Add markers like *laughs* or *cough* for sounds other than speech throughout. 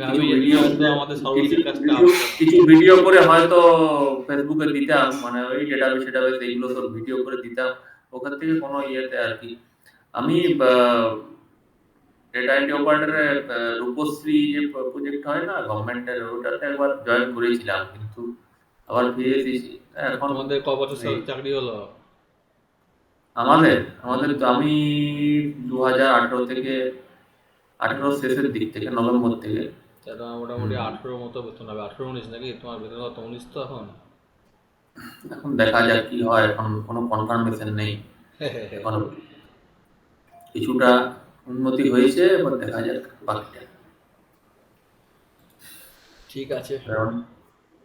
কিছু ভিডিও শুধু আমাদের সর্বশেষ কাজটা কিছু- কিছু ভিডিও করে হয়তো ফেসবুকে দিতাম মানে ওই ডেটাবেস ডেটাবেস এইগুলো সব ভিডিও করে দিতাম। ওখান থেকে কোনো ইয়েতে আর কি। আমি ডেটা এন্ট্রি অপারেটরে রূপশ্রী যে প্রজেক্ট হয় না গভর্নমেন্টের ওটাতে একবার জয়েন করেছিলাম কিন্তু আবার ফিরে এসেছি। এখন তোমাদের ক বছর চাকরি হলো? আমাদের আমাদের তো আমি দু হাজার আঠেরো থেকে আঠেরো শেষের দিক থেকে নভেম্বর থেকে। তোমার মোটামুটি। আঠেরো মতো বেতন হবে। আঠেরো উনিশ নাকি? তোমার বেতন কত? উনিশ তো এখন। এখন দেখা যাক কি হয়। এখন কোনো কনফার্মেশন নেই। এখন কিছুটা উন্নতি হয়েছে এবার দেখা যাক বাকিটা। ঠিক আছে।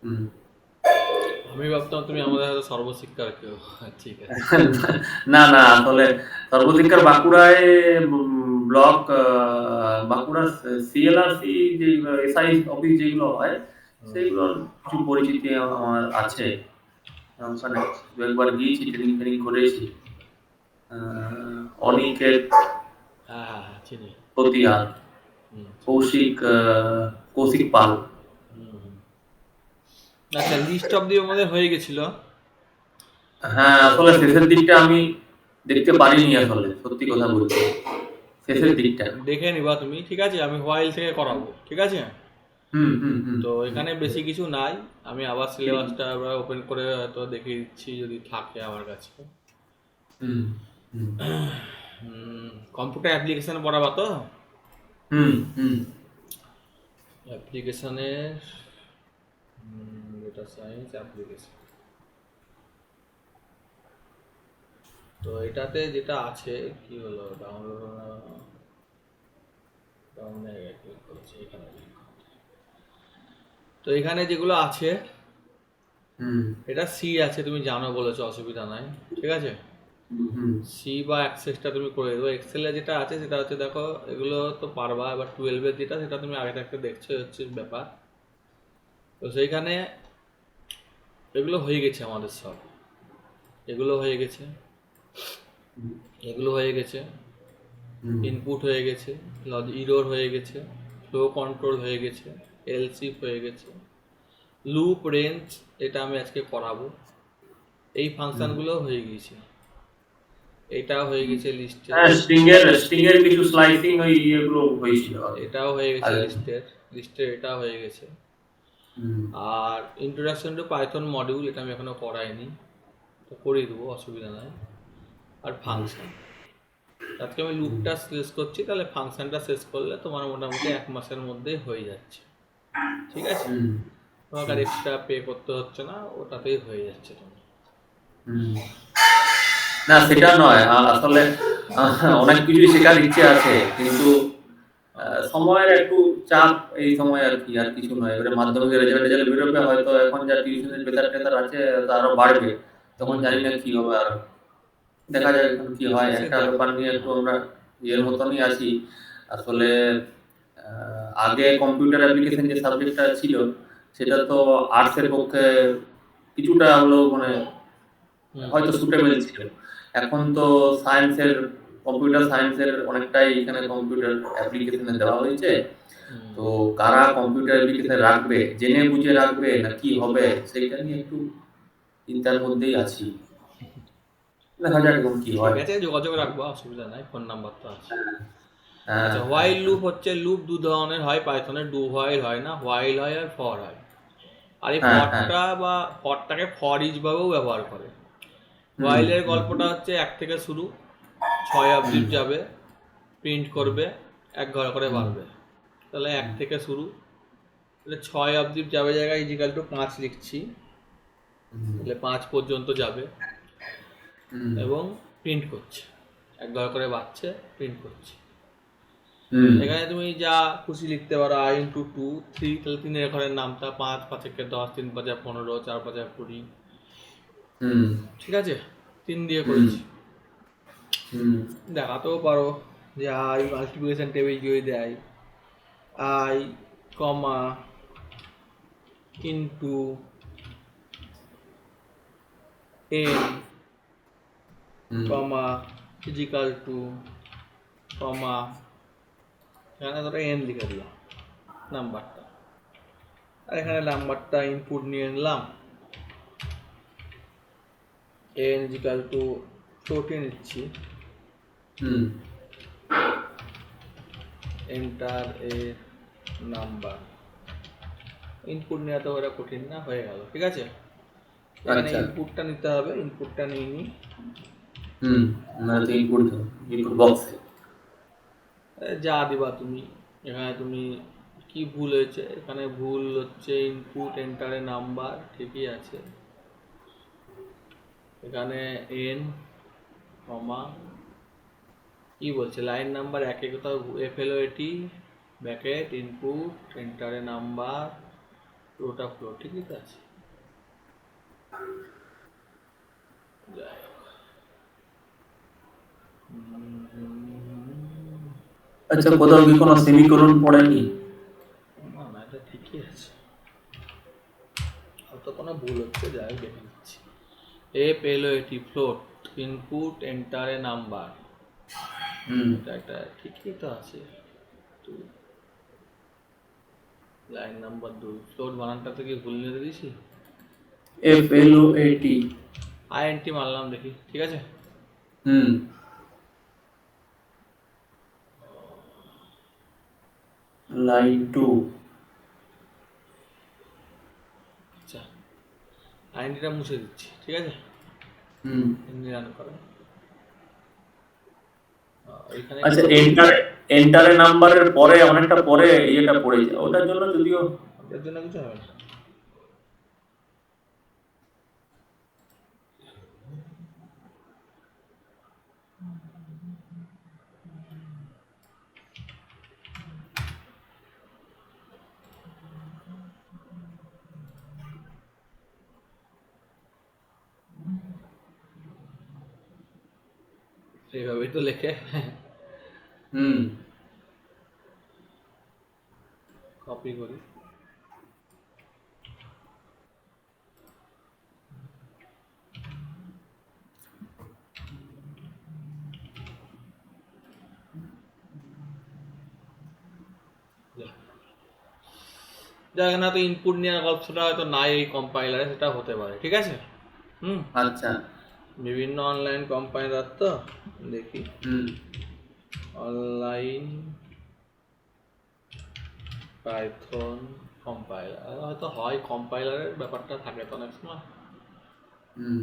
হুম। আমি ভাবতাম তুমি আমাদের হাতে সর্বশিক্ষার কেউ। ঠিক আছে। *laughs* না না আসলে সর্বশিক্ষার বাঁকুড়ায় ব্লক আহ, বাঁকুড়া সিএলআরসি যে এসআই অফিস যেগুলো হয় সেইগুলোর কিছু পরিচিতি আমার আছে। ওখানে একবার গিয়েছি ট্রেনিং ট্রেনিং করেছি। অনিকেত হ্যাঁ হ্যাঁ হ্যাঁ হুম, কৌশিক কৌশিক পাল। আচ্ছা লিস্ট অফ দিয়ে আমাদের হয়ে গেছিল। হ্যাঁ আসলে শেষের দিকটা আমি দেখতে পারিনি আসলে সত্যি কথা বলতে। শেষের দিকটা। দেখে নিবা তুমি ঠিক আছে? আমি হোয়াইল থেকে করাবো ঠিক আছে? হুম হুম হুম। তো এখানে বেশি কিছু নাই আমি আবার সিলেবাসটা আবার ওপেন করে হয়তো দেখিয়ে দিচ্ছি যদি থাকে আমার কাছে। হুম হুম। কম্পিউটার অ্যাপ্লিকেশন পড়াবা তো? হুম হুম। অ্যাপ্লিকেশনের ডেটা সায়েন্স অ্যাপ্লিকেশন তো এটাতে যেটা আছে কি হলো? ডাউনলোড ডাউনলোড ক্লিক করেছি এখানে তো এখানে যেগুলো আছে এটা সি আছে তুমি জানো বলেছ অসুবিধা নাই ঠিক আছে? সি বা অ্যাক্সেসটা তুমি করে দেবো। এক্সেলে যেটা আছে সেটা হচ্ছে দেখো এগুলো তো পারবা এবার টুয়েলভের যেটা সেটা তুমি আগে থাকতে দেখছ হচ্ছে ব্যাপার। তো সেইখানে এগুলো হয়ে গেছে আমাদের সব। এগুলো হয়ে গেছে। এগুলো হয়ে গেছে। ইনপুট হয়ে গেছে ইরোর হয়ে গেছে ফ্লো কন্ট্রোল হয়ে গেছে এলসিপ হয়ে গেছে। লুপ রেঞ্জ এটা আমি আজকে করাবো। এই ফাংশনগুলো হয়ে গিয়েছে। এটাও হয়ে গেছে লিস্টে হ্যাঁ স্ট্রিং এর স্ট্রিং এর কিছু স্লাইসিং ওই ইয়েগুলো হয়েছিল। এটাও হয়ে গেছে। লিস্টের লিস্টের এটা হয়ে গেছে। আর ইন্ট্রোডাকশন টু পাইথন মডিউল এটা আমি এখনও করাইনি। তো করিয়ে দেবো অসুবিধা নাই। আর ফাংশন আজকে আমি লুপটা শেষ করছি তাহলে ফাংশনটা শেষ করলে তোমার মোটামুটি এক মাসের মধ্যেই হয়ে যাচ্ছে। ঠিক আছে? তোমাকে আর এক্সট্রা পে করতে হচ্ছে না ওটাতেই হয়ে যাচ্ছে তোমার। হুম। না সেটা নয়। আসলে অনেক কিছুই শেখার ইচ্ছে আছে কিন্তু সময়ের একটু চাপ এই সময় আর কি আর কিছু নয়। এবারে মাধ্যমিকের রেজাল্ট রেজাল্ট বেরোবে হয়তো এখন যা টিউশনের বেতার টেতার আছে তা আরও বাড়বে। তখন জানি না কি হবে আর দেখা যায় এখন কি হয়। একটা ব্যাপার নিয়ে একটু আমরা ইয়ের মতনই আছি। আসলে আগে কম্পিউটার অ্যাপ্লিকেশন যে সাবজেক্টটা ছিল সেটা তো আর্টসের পক্ষে কিছুটা হলেও মানে হয়তো সুটেবল ছিল। এখন তো সায়েন্সের কম্পিউটার সায়েন্সের অনেকটাই এখানে কম্পিউটার অ্যাপ্লিকেশনে দেওয়া হয়েছে। তো কারা কম্পিউটার অ্যাপ্লিকেশন রাখবে জেনে বুঝে রাখবে না কি হবে সেইটা নিয়ে একটু চিন্তার মধ্যেই আছি। দেখা যাক এখন কি হয়। যোগাযোগ রাখব অসুবিধা নাই ফোন নাম্বার তো আছে। হ্যাঁ, আচ্ছা হোয়াইল লুপ হচ্ছে লুপ দু ধরনের হয় পাইথনের ডু হোয়াইল হয় না হোয়াইল হয় আর ফর হয়। আর এই হ্যাঁ, ফরটা বা ফরটাকে ফর ইজ ভাবেও ব্যবহার করে। হোয়াইলের গল্পটা হচ্ছে এক থেকে শুরু। ছয় অবধি যাবে প্রিন্ট করবে এক ঘর করে বাড়বে তাহলে এক থেকে শুরু। তাহলে ছয় অবধি যাবে জায়গায় ইজিক্যাল টু পাঁচ লিখছি। তাহলে পাঁচ পর্যন্ত যাবে। এবং প্রিন্ট করছে। এক ঘর করে বাড়ছে প্রিন্ট করছে। হুম, এখানে তুমি যা খুশি লিখতে পারো আই ইন্টু টু থ্রি তাহলে তিনের ঘরের নামটা পাঁচ পাঁচ একে দশ তিন পাঁচে পনেরো চার পাঁচে কুড়ি। হুম, ঠিক আছে? তিন দিয়ে করেছি। দেখাতেও পারো যে আই মাল্টিপ্লিকেশন টেবিল যদি দেয়। I comma into N comma physical to comma এখানে ধরো এন লিখে দিলাম নাম্বারটা আর এখানে নাম্বারটা ইনপুট নিয়ে নিলাম। N is equal to forty নিচ্ছি। এন্টার এ নাম্বার ইনপুট নেওয়া তো ওরা কঠিন না হয়ে গেল ঠিক আছে? এখানে আচ্ছা। ইনপুটটা নিতে হবে ইনপুটটা নিয়ে নিই হুম না তো ইনপুট ইনপুট বক্সে যা দিবা তুমি। এখানে তুমি কি ভুল হয়েছে? এখানে ভুল হচ্ছে ইনপুট এন্টারে নাম্বার ঠিকই আছে। এখানে এন কমা কি বলছে? লাইন নাম্বার একে কোথাও এফ এলো এটি ব্যাকেট ইনপুট এন্টারে নাম্বার পুরোটা ফ্লো ঠিকই তো আছে? যাই। আচ্ছা কোথাও কি কোনো সেমিকোলন পড়েনি না না এটা ঠিকই আছে। হয়তো কোনো ভুল হচ্ছে যাই দেখে নিচ্ছি। এ পেল এটি ফ্লোট ইনপুট এন্টারে নাম্বার। এটা একটা ঠিকই তো আছে। লাইন নাম্বার দুই ফ্লোট বানানটা থেকে ভুল নিয়ে দিয়েছি? F L O A T int মারলাম দেখি ঠিক আছে? হুম। Line two. আচ্ছা মুছে দিচ্ছি ঠিক আছে? হুম। রান করো। আচ্ছা এন্টার এন্টারের নাম্বারের পরে অনেকটা পরে ইয়েটা পড়ে যায়। ওটার জন্য যদিও ওটার জন্য কিছু হবে না। এইভাবেই তো লেখে। হুম। কপি করি। যাক না তো ইনপুট নেওয়ার গল্পটা হয়তো নাই এই কম্পাইলারে সেটা হতে পারে ঠিক আছে? হুম। আচ্ছা। বিভিন্ন অনলাইন কম্পাইলার তো। দেখি। হুম অনলাইন পাইথন কম্পাইলার হয়তো হয় কম্পাইলারের ব্যাপারটা থাকে তো অনেক সময় হুম।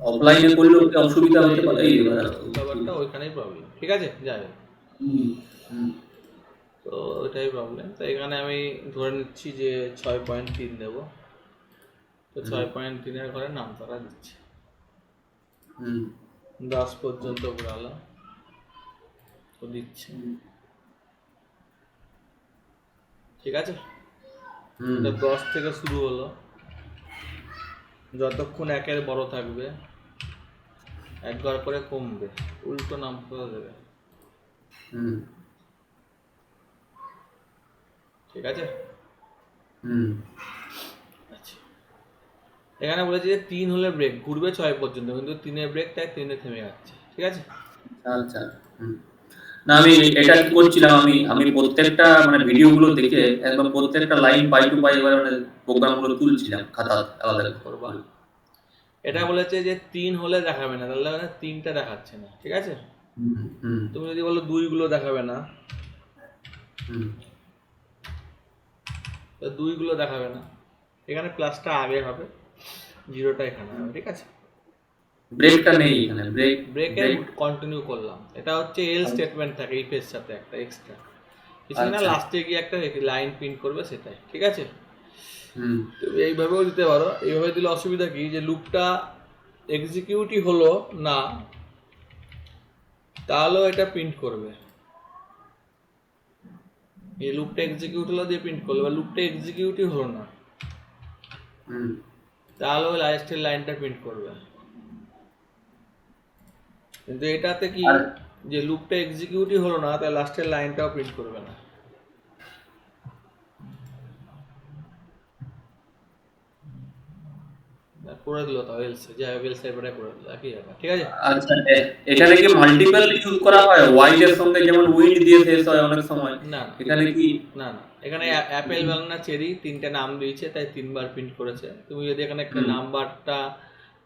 অফলাইনে করলেও কি অসুবিধা হতে পারে। এই ব্যাপারটা ওইখানেই প্রবলেম ঠিক আছে? যাই হোক। হুম হুম। তো ওইটাই প্রবলেম তো এখানে আমি ধরে নিচ্ছি যে ছয় পয়েন্ট তিন দেবো তো ছয় পয়েন্ট তিনের ঘরে নাম তারা দিচ্ছে। হুম। দশ পর্যন্ত ঘোরালো। তো দিচ্ছে। ঠিক আছে? হুম। দশ থেকে শুরু হলো। যতক্ষণ একের বড় থাকবে একবার করে কমবে। উল্টো নাম করে দেবে। হুম। ঠিক আছে? হুম। এখানে বলেছে যে তিন হলে ব্রেক ঘুরবে ছয় পর্যন্ত কিন্তু তিনের ব্রেক তাই তিনে থেমে যাচ্ছে ঠিক আছে? আচ্ছা হুম। না আমি এটা কি করছিলাম আমি আমি প্রত্যেকটা মানে ভিডিও গুলো দেখে একদম প্রত্যেকটা লাইন পাই টু পাই এবার মানে প্রোগ্রামগুলো তুলছিলাম খাতা আলাদা করবা। এটা বলেছে যে তিন হলে দেখাবে না তাহলে মানে তিনটা দেখাচ্ছে না ঠিক আছে? তুমি যদি বলো দুইগুলো দেখাবে না হুম। তো দুইগুলো দেখাবে না। এখানে প্লাসটা আগে হবে। জিরোটা এখানে হবে ঠিক আছে? ব্রেকটা নেই এখানে ব্রেক ব্রেকে কন্টিনিউ করলাম। এটা হচ্ছে এল স্টেটমেন্ট থাকে ইফের সাথে একটা এক্সট্রা কিছু না আচ্ছা। লাস্টে গিয়ে একটা লাইন প্রিন্ট করবে সেটাই ঠিক আছে? হুম। তুমি এইভাবেও দিতে পারো। এইভাবে দিলে অসুবিধা কি? যে লুপটা এক্সিকিউটই হলো না তাহলেও এটা প্রিন্ট করবে। এই লুপটা এক্সিকিউট হলো দিয়ে প্রিন্ট করল বা লুপটা এক্সিকিউটই হলো না। হুম ওই লাস্টের লাইনটা প্রিন্ট করবে। কিন্তু এটাতে কি যে লুপটা এক্সিকিউটই হলো না তাহলে লাস্টের লাইনটাও প্রিন্ট করবে না দেখো করে দিল তো যাই হোক এলসে এবারে করে দিল একই ব্যাপার ঠিক আছে? আচ্ছা এখানে কি মাল্টিপল ইউজ করা হয়? ওয়াইড এর সঙ্গে যেমন উইন্ড দিয়ে শেষ হয় অনেক সময় না এখানে কি? না না। এখানে অ্যাপেল ব্যানানা চেরি তিনটে নাম দিয়েছে তাই তিনবার প্রিন্ট করেছে। তুমি যদি এখানে একটা নাম্বারটা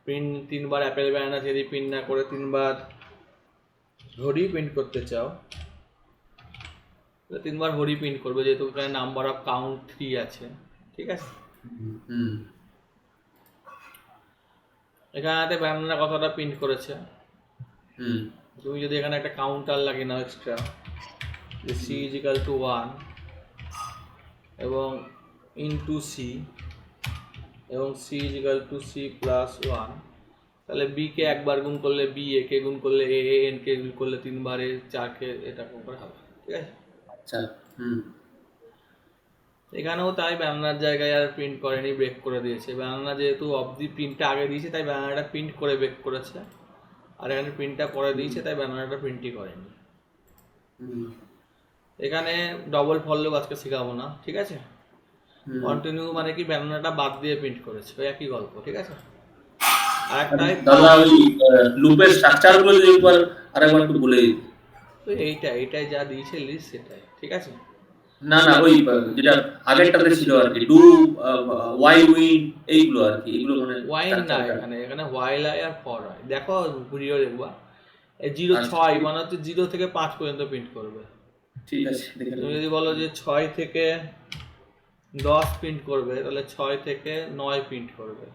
প্রিন্ট তিনবার অ্যাপেল ব্যানানা চেরি প্রিন্ট না করে তিনবার হরি প্রিন্ট করতে চাও তাহলে তিনবার হরি প্রিন্ট করবে যেহেতু এখানে নাম্বার অফ কাউন্ট থ্রি আছে ঠিক আছে? হুম। এখানে ব্যানানা কতটা প্রিন্ট করেছে। হুম। তুমি যদি এখানে একটা কাউন্টার লাগিয়ে নাও এক্সট্রা যে C is equal to one এবং ইন্টু সি এবং C is equal to C plus one তাহলে বি কে একবার গুণ করলে বি এ কে গুণ করলে এ এ এন কে গুণ করলে তিনবার এ চার কে এটা করে হবে। ঠিক আছে? আচ্ছা হুম। এখানেও তাই ব্যানার জায়গায় আর প্রিন্ট করেনি ব্রেক করে দিয়েছে। ব্যানার যেহেতু অবধি প্রিন্টটা আগে দিয়েছে তাই ব্যানারটা প্রিন্ট করে ব্রেক করেছে। আর এখানে প্রিন্টটা পরে দিয়েছে তাই ব্যানারটা প্রিন্টই করেনি। এখানে ডবল ফল আজকে শেখাবো না ঠিক আছে? কন্টিনিউ মানে কি ব্যানানাটা বাদ দিয়ে প্রিন্ট করেছে ওই একই গল্প ঠিক আছে? দাদা ওই লুপের স্ট্রাকচার যদি একবার আরেকবার একটু বলে তো এইটা এইটাই যা দিয়েছে লিস্ট সেটাই ঠিক আছে? না না ওই যেটা আগেরটাতে ছিল আর কি ডু ওয়াই উইন এইগুলো আর কি এগুলো মানে ওয়াইন না এখানে এখানে হোয়াইল হয় আর ফর হয় দেখো ভিডিও দেখবা জিরো আচ্ছা। ছয় মানে হচ্ছে জিরো থেকে পাঁচ পর্যন্ত প্রিন্ট করবে। ঠিক আছে তুমি যদি বলো যে ছয় থেকে দশ প্রিন্ট করবে তাহলে ছয় থেকে নয় প্রিন্ট করবে।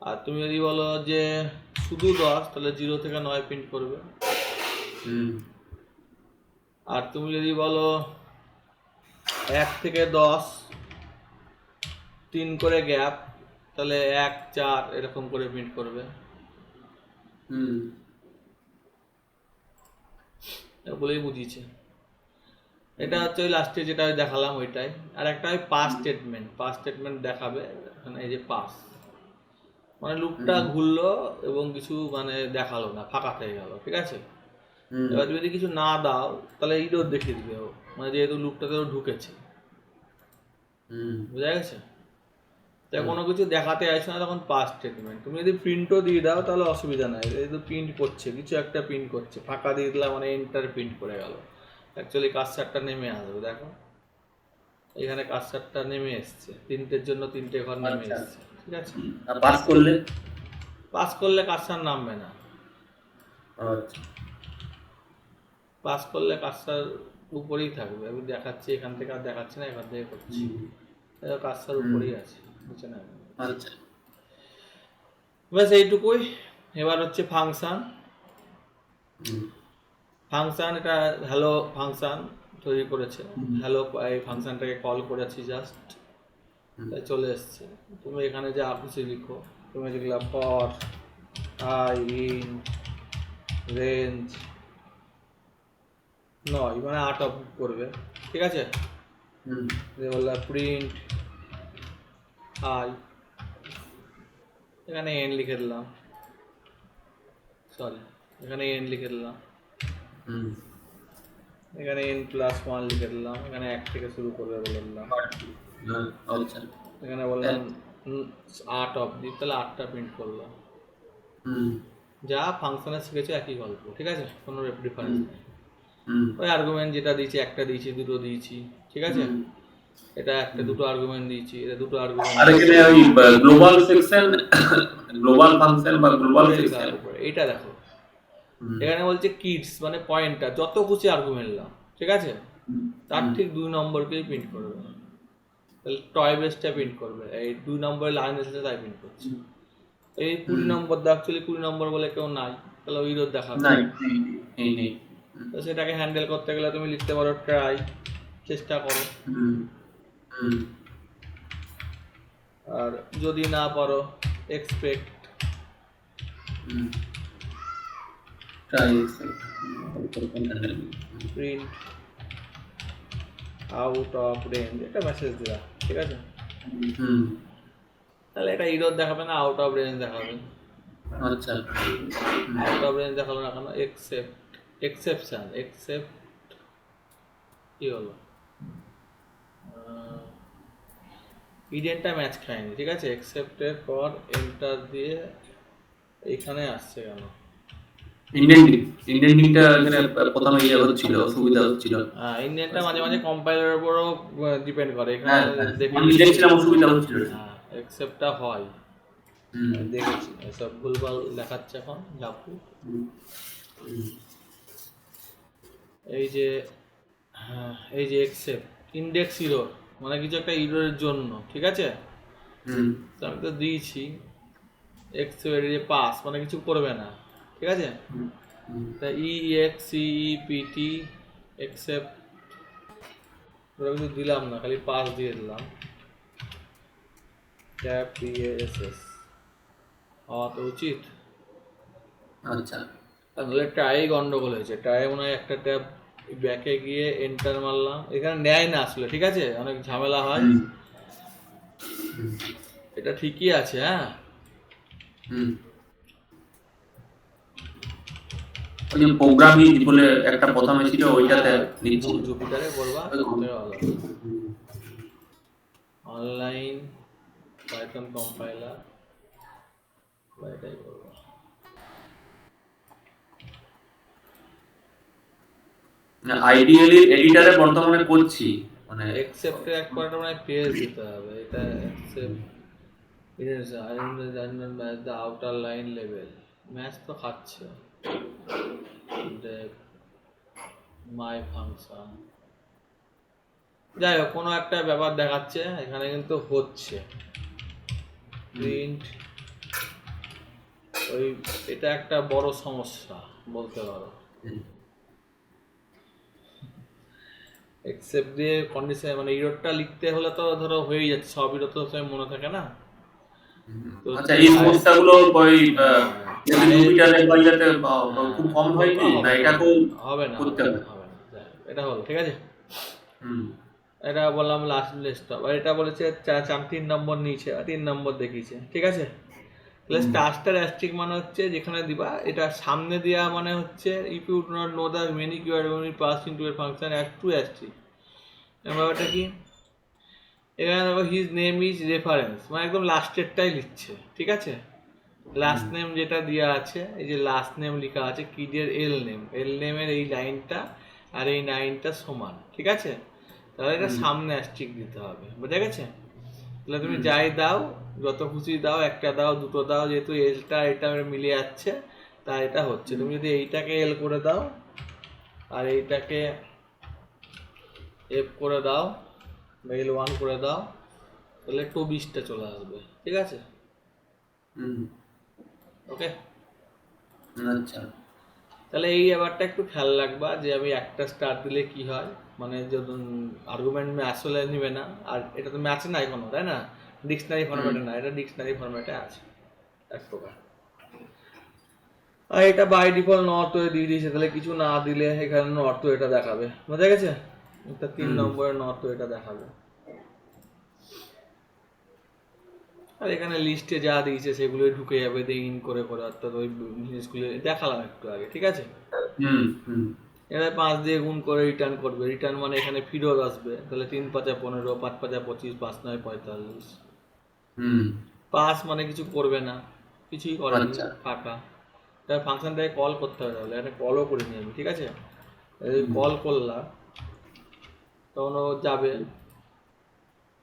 আর তুমি যদি বলো যে শুধু দশ তাহলে জিরো থেকে নয় প্রিন্ট করবে। হুম। আর তুমি যদি বলো এক থেকে দশ তিন করে গ্যাপ তাহলে এক চার এরকম করে প্রিন্ট করবে। হুম। বলেই বুঝিয়েছে। এটা হচ্ছে ওই লাস্টে যেটা দেখালাম ওইটাই। আর একটা ওই পাস স্টেটমেন্ট পাস স্টেটমেন্ট দেখাবে এখানে এই যে পাস মানে লুপটা ঘুরলো এবং কিছু মানে দেখাল না ফাঁকা থেকে গেল ঠিক আছে? এবার যদি কিছু না দাও তাহলে ইডোর দেখিয়ে দিবে ও। মানে যেহেতু লুপটাতে ও ঢুকেছে। বুঝা গেছে? তাই কোনো কিছু দেখাতে আসছে না তখন পাস স্টেটমেন্ট তুমি যদি প্রিন্টও দিয়ে দাও তাহলে অসুবিধা নাই। যেহেতু প্রিন্ট করছে কিছু একটা প্রিন্ট করছে। ফাঁকা দিয়ে দিলাম মানে এন্টার প্রিন্ট করে গেল। অ্যাকচুয়ালি কাজসারটা নেমে আসবে দেখো। এখানে কাজসারটা নেমে এসছে। তিনটের জন্য তিনটে ঘর নেমে আচ্ছা। এসছে। ঠিক আছে? আর পাস করলে? পাস করলে কাজসার নামবে না। আচ্ছা। পাস করলে কাজসার উপরেই থাকবে। আমি দেখাচ্ছি এখান থেকে আর দেখাচ্ছি না এখান থেকে করছি। দেখো কাজসার উপরেই আছে নিচে না? আচ্ছা। ব্যাস এইটুকুই। এবার হচ্ছে ফাংশন ফাংশন এটা হ্যালো ফাংশন তৈরি করেছে। হ্যালো এই ফাংশনটাকে কল করেছি জাস্ট চলে এসছে। তুমি এখানে যা কিছু লিখো তুমি লিখলা ফর আই ইন রেঞ্জ নয় মানে আট অফ করবে। ঠিক আছে? হুম। দিয়ে বললা প্রিন্ট আই এখানে এন লিখে দিলাম। সরি এখানে এন লিখে দিলাম। এখানে এন প্লাস ওয়ান লিখে দিলাম। এখানে এক থেকে শুরু করবে বলে দিলাম। আচ্ছা। এখানে বললাম আট অব্দি তাহলে আটটা প্রিন্ট করলাম। হুম। যা ফাংশনে শিখেছে একই গল্প ঠিক আছে? কোনো ডিফারেন্স নেই। ওই আর্গুমেন্ট যেটা দিয়েছি একটা দিয়েছি দুটো দিয়েছি ঠিক আছে? এটা একটা দুটো আর্গুমেন্ট দিয়েছি এটা দুটো আর আর্গুমেন্ট এখানে ওই গ্লোবাল সেকশন গ্লোবাল ফাংশন বা গ্লোবাল সেকশন এইটা দেখো। এখানে বলছে কিডস মানে পয়েন্টটা যত খুশি আর্গুমেন্ট নাও ঠিক আছে? তার ঠিক দুই নম্বরকেই প্রিন্ট করবে। তাহলে টয় বেসটা প্রিন্ট করবে এই দুই নম্বরের লাইন এসেছে তাই প্রিন্ট করছে। এই কুড়ি নম্বর দা অ্যাকচুয়ালি কুড়ি নম্বর বলে কেউ নাই তাহলে ওই রোদ দেখাবে। নাই নেই নেই। তো সেটাকে হ্যান্ডেল করতে গেলে তুমি লিখতে পারো ট্রাই চেষ্টা করো। আর যদি না পারো expect print out of range এটা মেসেজ দিলা ঠিক আছে? তাহলে এটা ইরোর দেখাবে না আউট অফ রেঞ্জ দেখাবে। আচ্ছা। আউট অফ রেঞ্জ দেখাল না কেন এক্সেপ্ট এক্সেপশন এক্সেপ্ট কি হলো ইডেনটা ম্যাচ খায়নি ঠিক আছে? এক্সেপ্টের পর এন্টার দিয়ে এখানে আসছে কেন? ইন্ডেন্টিং ইন্ডেন্টিংটা এখানে প্রথমে ইয়ে হচ্ছিল হ্যাঁ মাঝে মাঝে কম্পাইলারের উপরও ডিপেন্ড করে। এখানে হ্যাঁ হ্যাঁ। দেখে আমি দেখছিলাম অসুবিধা হচ্ছিল। হ্যাঁ এক্সেপ্টটা হয়। দেখেছি। সব ভুলভাল দেখাচ্ছে এখন এই যে হ্যাঁ এই যে এক্সেপ্ট ইন্ডেক্স ইরোর মানে কিছু একটা ইরোরের জন্য ঠিক আছে? আমি তো দিয়েছি এক্সেপ্ট যে পাস মানে কিছু করবে না ঠিক আছে। তা E X C E P T except ওরা কিন্তু দিলাম না খালি পাস দিয়ে দিলাম। পি এস এস হওয়া তো উচিত। আচ্ছা। তাহলে ট্রাই গন্ডগোল হয়েছে। ট্রাই মনে হয় একটা ট্যাব ব্যাকে গিয়ে এন্টার মারলাম। এখানে নেয় না আসলে ঠিক আছে? অনেক ঝামেলা হয়। এটা ঠিকই আছে হ্যাঁ? হুম। ওই প্রোগ্রামিং বলে একটা প্রথমে ছিল ওইটাতে নিচ্ছি। জুপিটারে বলবা অনলাইন পাইথন কম্পাইলার বা এটাই আইডিয়ালি এডিটারে বর্তমানে করছি। মানে এক্সেপ্টের এক কয়টা মানে পেজ দিতে হবে। এটা accept it is match the outer line level match তো খাচ্ছে। মাই ফাংশন যাই হোক কোনো একটা ব্যাপার দেখাচ্ছে। এখানে কিন্তু হচ্ছে। প্রিন্ট ওই এটা একটা বড় সমস্যা বলতে পারো হুম, এক্সেপ্ট দিয়ে কন্ডিশন মানে ইরোডটা লিখতে হলে তো ধরো হয়েই যাচ্ছে সব ইরোড তো সব মনে থাকে না? আচ্ছা এই সমস্যাগুলো ওই জুপিটারে বা ইয়েতে, আহ, খুব কম হয় কি? না এটাকেও হবে না করতে হবে। এটা হলো ঠিক আছে? হুম, এটা বললাম লাস্ট লিস্টটা আর এটা বলেছে চা- চার তিন নম্বর নিয়েছে আর তিন নম্বর দেখিয়েছে ঠিক আছে? তাহলে স্টারস্টার অ্যাস্ট্রিক মানে হচ্ছে যেখানে দিবা এটা সামনে দেওয়া মানে হচ্ছে if you do not know the many keyword unit pass into a function add to asterisk ব্যাপারটা কি? এখানে দেখো হিজ নেম ইজ রেফারেন্স মানে একদম লাস্টেরটাই লিখছে ঠিক আছে? লাস্ট নেম যেটা দেওয়া আছে এই যে লাস্ট নেম লেখা আছে কিডের এল নেম এল নেমের এই লাইনটা আর এই লাইনটা সমান ঠিক আছে? তাহলে এটা সামনে অ্যাস্ট্রিক দিতে হবে বুঝা গেছে? তাহলে তুমি যাই দাও যত খুশি দাও একটা দাও দুটো দাও যেহেতু এলটা এটা মিলে যাচ্ছে তা এটা হচ্ছে। তুমি যদি এইটাকে এল করে দাও আর এইটাকে এফ করে দাও বা এল ওয়ান করে দাও তাহলে টু বিশটা চলে আসবে। ঠিক আছে? হুম, ওকে আচ্ছা। তাহলে এই ব্যাপারটা একটু খেয়াল রাখবা যে আমি একটা স্টার দিলে কি হয়। মানে যদি আর্গুমেন্ট আসলে নিবে না আর এটা তো ম্যাচে নাই কোনো তাই না? ডিকশনারি ফরম্যাটে না এটা ডিকশনারি ফরম্যাটে আছে এক প্রকার। আর এটা বাই ডিফল্ট নর্থ ওয়ে দিয়ে দিয়েছে তাহলে কিছু না দিলে এখানে নর্থ এটা দেখাবে। বোঝা গেছে? এটা তিন নম্বরের নর্থ এটা দেখাবে। আর এখানে লিস্টে যা দিয়েছে সেগুলো ঢুকে যাবে দিয়ে ইন করে করে অর্থাৎ ওই জিনিসগুলো দেখালাম একটু আগে ঠিক আছে? হুম হুম। এবার পাঁচ দিয়ে গুণ করে রিটার্ন করবে। রিটার্ন মানে এখানে ফিরত আসবে। তাহলে তিন পাঁচা পনেরো পাঁচ পাঁচা পঁচিশ পাঁচ নয় পঁয়তাল্লিশ। পাস মানে কিছু করবে না। কিছুই করে না আচ্ছা। ফাঁকা। তার ফাংশনটাকে কল করতে হবে তাহলে। একটা কলও করে নিয়ে আমি ঠিক আছে? কল করলাম। তখন ও যাবে।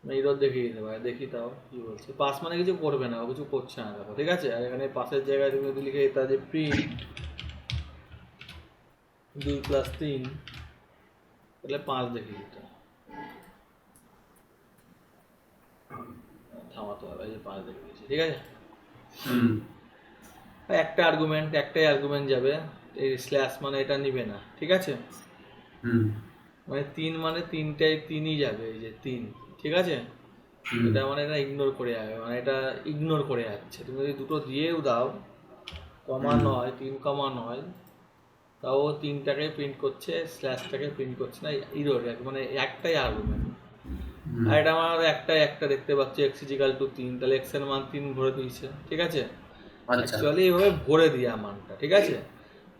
এইরও দেখিয়ে দিতে পারে। দেখি তাও কি বলছে। পাস মানে কিছু করবে না। ও কিছু করছে না। দেখো ঠিক আছে? আর এখানে পাশের জায়গায় তুমি যদি লিখে দিতে যে প্রিন্ট দুই প্লাস তিন তাহলে পাঁচ দিতে থামাতে হবে এই যে পাঁচ দিয়েছে ঠিক আছে? একটা আর্গুমেন্ট একটাই আর্গুমেন্ট যাবে এই স্ল্যাশ মানে এটা নিবে না ঠিক আছে? মানে তিন মানে তিনটাই তিনই যাবে এই যে তিন ঠিক আছে? এটা মানে এটা ইগনোর করে যাবে মানে এটা ইগনোর করে যাচ্ছে তুমি যদি দুটো দিয়েও দাও কমা নয় তিন কমা নয় তাও তিনটাকে প্রিন্ট করছে স্ল্যাশটাকে প্রিন্ট করছে না ইরোর মানে একটাই আর্গুমেন্ট আর এটা আমার একটাই একটা দেখতে পাচ্ছি এক্স ইজিক্যাল টু তিন তাহলে এক্সের মান তিন ভরে দিয়েছে ঠিক আছে? আচ্ছা। অ্যাকচুয়ালি এইভাবে ভরে দিয়া মানটা ঠিক আছে?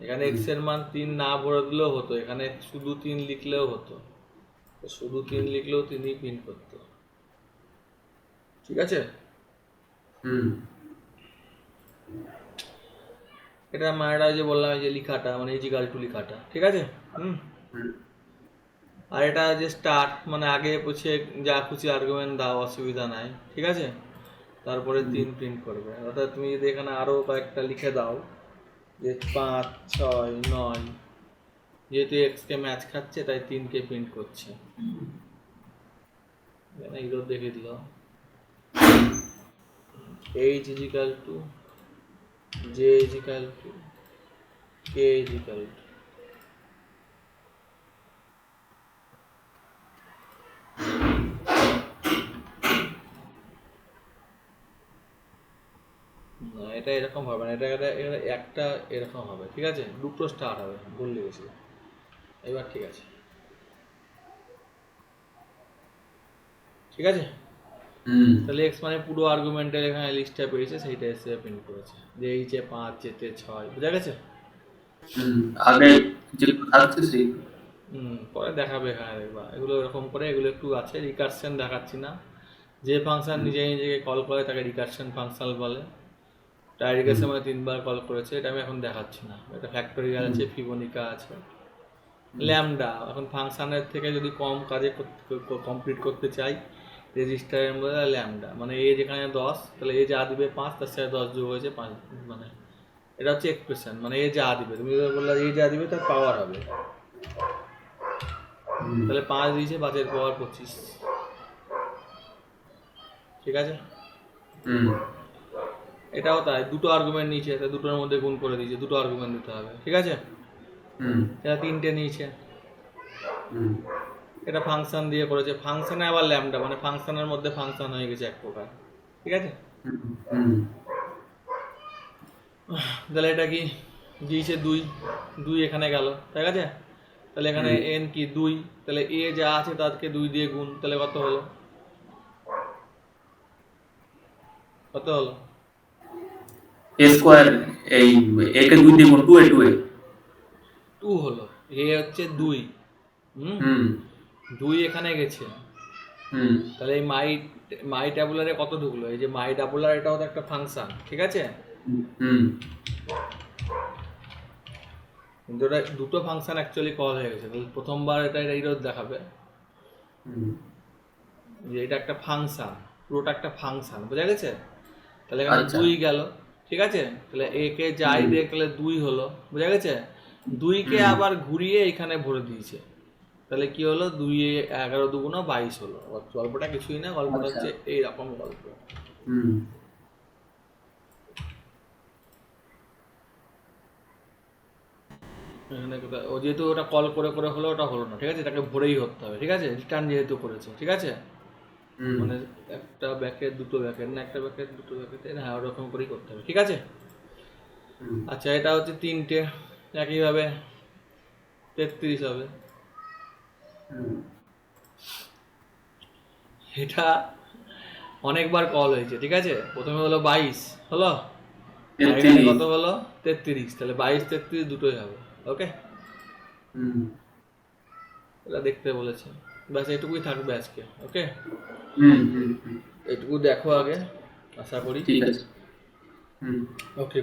এখানে এক্সের মান তিন না ভরে দিলেও হতো এখানে শুধু তিন লিখলেও হতো। শুধু তিন লিখলেও তিনি প্রিন্ট করতো। ঠিক আছে? হুম। এটা মায়েরা যে বললাম যে লিখাটা মানে ইজিকাল টু লিখাটা ঠিক আছে? হুম। আর এটা যে স্টার্ট মানে আগে পুছে যা খুশি আর্গুমেন্ট দাও অসুবিধা নাই ঠিক আছে? তারপরে তিন প্রিন্ট করবে। অর্থাৎ তুমি যদি এখানে আরও কয়েকটা লিখে দাও যে পাঁচ ছয় নয় যেহেতু এক্সকে ম্যাচ খাচ্ছে তাই তিনকে প্রিন্ট করছে। এগুলো দেখে দিল H is equal to J is equal to K is equal to না, এটা এরকম হবে না, এটা এটা একটা এরকম হবে, ঠিক আছে? দুটো স্টার্ট হবে ভুল লিখেছি এবার ঠিক আছে। ঠিক আছে? তাহলে এক্স মানে পুরো আর্গুমেন্টের এখানে লিস্টটা পেয়েছে সেইটা এসে প্রিন্ট করেছে। যে এইচে পাঁচ যেতে ছয় বুঝা গেছে? আগে যে থাকছে সেই। হুম পরে দেখাবে এখানে দেখবা এগুলো এরকম করে এগুলো একটু আছে রিকারশন দেখাচ্ছি না। যে ফাংশন নিজে নিজেকে কল করে তাকে রিকারশন ফাংশন বলে। ডাইরিকেশন মানে তিনবার কল করেছে এটা আমি এখন দেখাচ্ছি না। এটা ফ্যাক্টরিয়াল আছে ফিবোনিকা আছে। ল্যামডা এখন ফাংশনের থেকে যদি কম কাজে কমপ্লিট করতে চাই রেজিস্টারের মধ্যে ল্যামডা। মানে এ যেখানে দশ তাহলে এ যা দিবে পাঁচ তার সাথে দশ যোগ হয়েছে পাঁচ মানে এটা হচ্ছে এক্সপ্রেশন মানে এ যা দিবে। তুমি যদি বললে এ যা দিবে তার পাওয়ার হবে। তাহলে পাঁচ দিয়েছে পাঁচের পাওয়ার পঁচিশ। ঠিক আছে? হুম। এটাও তাই দুটো আর্গুমেন্ট নিয়েছে তাই দুটোর মধ্যে গুণ করে দিয়েছে দুটো আর্গুমেন্ট দিতে হবে। ঠিক আছে? তিনটে নিয়েছে। এটা ফাংশন দিয়ে করেছে। ফাংশনে আবার ল্যামডা মানে ফাংশনের মধ্যে ফাংশন হয়ে গেছে এক প্রকার। ঠিক আছে? তাহলে এটা কি? দিয়েছে দুই। দুই এখানে গেল। ঠিক আছে? তাহলে এখানে এন কি? দুই। তাহলে এ যা আছে তাকে দুই দিয়ে গুণ। তাহলে কত হলো? কত হলো? এ স্কোয়ার এই একে দুই দিয়ে গুণ two A two A two হলো। এ হচ্ছে দুই। হুম। দুই এখানে গেছে। হুম। তাহলে এই মাই মাই ট্যাবুলারে কত ঢুকলো? এই যে মাই ট্যাবুলার এটাও তো একটা ফাংশন ঠিক আছে? কিন্তু এটা দুটো ফাংশন অ্যাকচুয়ালি কল হয়ে গেছে। তাহলে প্রথমবার এটা এটা এইরোধ দেখাবে। হুম। যে এটা একটা ফাংশন পুরোটা একটা ফাংশন বোঝা গেছে? তাহলে এখানে আচ্ছা। দুই গেল ঠিক আছে? তাহলে একে যাই দিয়ে গেলে দুই হলো বোঝা গেছে? দুইকে আবার ঘুরিয়ে এখানে ভরে দিয়েছে। তাহলে কি হলো? দুই এগারো দুগুণ বাইশ হলো। গল্পটা কিছুই না গল্পটা আচ্ছা। হচ্ছে এইরকম গল্প। হুম। ও যেহেতু ওটা কল করে করে হলো ওটা হলো না ঠিক আছে? এটাকে ভরেই হতে হবে ঠিক আছে? রিটার্ন যেহেতু করেছে ঠিক আছে? মানে একটা ব্যাকেট দুটো ব্যাকেট না একটা ব্যাকেট দুটো ব্যাকেট হ্যাঁ ওরকম করেই করতে হবে ঠিক আছে? আচ্ছা এটা হচ্ছে তিনটে একইভাবে তেত্রিশ হবে। এটা অনেকবার কল হয়েছে ঠিক আছে? প্রথমে হলো বাইশ হলো? তেত্রিশ। কত হলো? তেত্রিশ তাহলে বাইশ তেত্রিশ দুটোই হবে ওকে হুম। এটা দেখতে বলেছে। ব্যাস এটুকুই থাকবে আজকে ওকে হুম হুম হুম। এটুকু দেখো আগে আশা করি। ঠিক আছে। হুম। ওকে